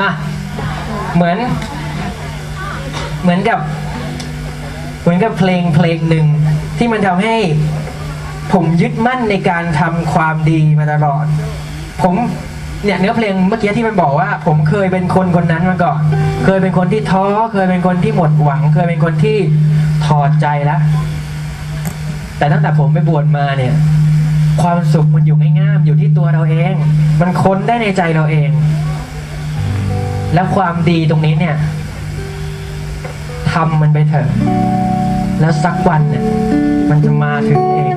นะเหมือน เหมือนกับ เหมือนกับเพลงเพลงหนึ่งที่มันทำให้ผมยึดมั่นในการทำความดีมาตลอด ผมเนี่ยเนื้อเพลงเมื่อกี้ที่มันบอกว่า ผมเคยเป็นคนคนนั้นมาก่อน เคยเป็นคนที่ท้อ เคยเป็นคนที่หมดหวัง เคยเป็นคนที่ถอดใจแล้ว แต่ตั้งแต่ผมไปบวชมาเนี่ย ความสุขมันอยู่ง่ายๆอยู่ที่ตัวเราเอง มันค้นได้ในใจเราเอง และความดีตรงนี้เนี่ยทำมันไปเถอะ แล้วสักวันเนี่ย มันจะมาถึงเอง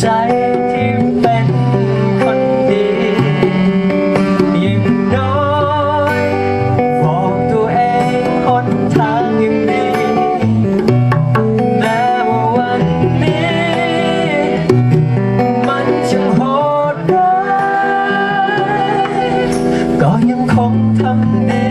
ใจที่เป็นคนดีอย่งน้อยบอกตัวเองหนทางยังมีแม้ว่าวันนี้ มันจะโหดร้ายก็ยังคงทำดี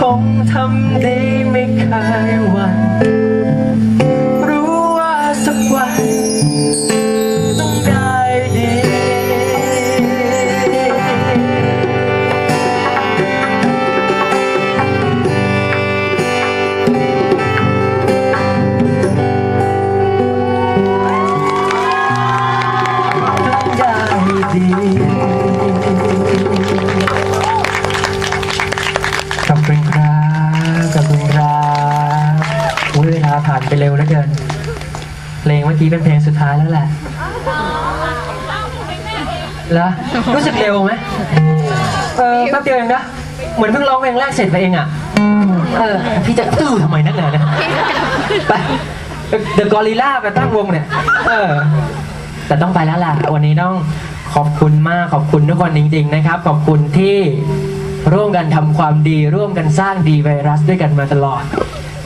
คงทำได้ไม่คายวัน เร็วเหลือเกิน เพลงเมื่อกี้เป็นเพลงสุดท้ายแล้วแหละแล้วรู้สึกเร็วไหมเออแป๊บเดียวเองนะ เหมือนเพิ่งร้องเพลงแรกเสร็จไปเองอะ เออ พี่จะตื้อทำไมนักหนาเนี่ยไปเดอะกอริล่าไปตั้งวงเนี่ย เออ แต่ต้องไปแล้วล่ะ วันนี้ต้องขอบคุณมากขอบคุณทุกคนจริง ๆ นะครับ ขอบคุณที่ร่วมกันทำความดี ร่วมกันสร้างดีไวรัสด้วยกันมาตลอด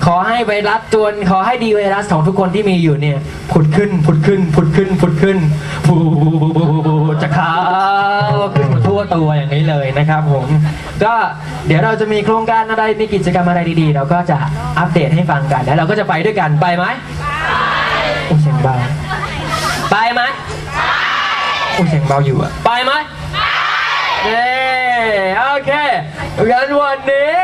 ขอให้ไวรัสตัวขอให้ดีไวรัสของทุกคนที่มีอยู่เนี่ย ผุดขึ้น ผุดขึ้น ผุดขึ้น ผุดขึ้นฟูจะขาวขึ้นมาทั่วตัวอย่างนี้เลยนะครับผม ก็เดี๋ยวเราจะมีโครงการอะไร มีกิจกรรมอะไรดีๆ เราก็จะอัปเดตให้ฟังกัน แล้วเราก็จะไปด้วยกัน ไปไหมไปเสียงเบา ไปไหมโอ้เสียงเบาอยู่อะไปไหมเย้โอเคงั้นวันนี้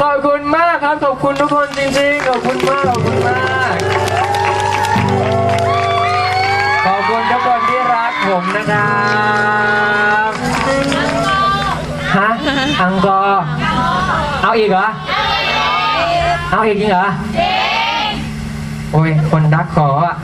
ขอบคุณมากครับ ขอบคุณทุกคนจริงๆ ขอบคุณมาก ขอบคุณมาก ขอบคุณทุกคนที่รักผมนะครับฮะอังกอร์เอาอีกเหรอ เอาอีกจริงเหรอโอ้ย คนรักขออะ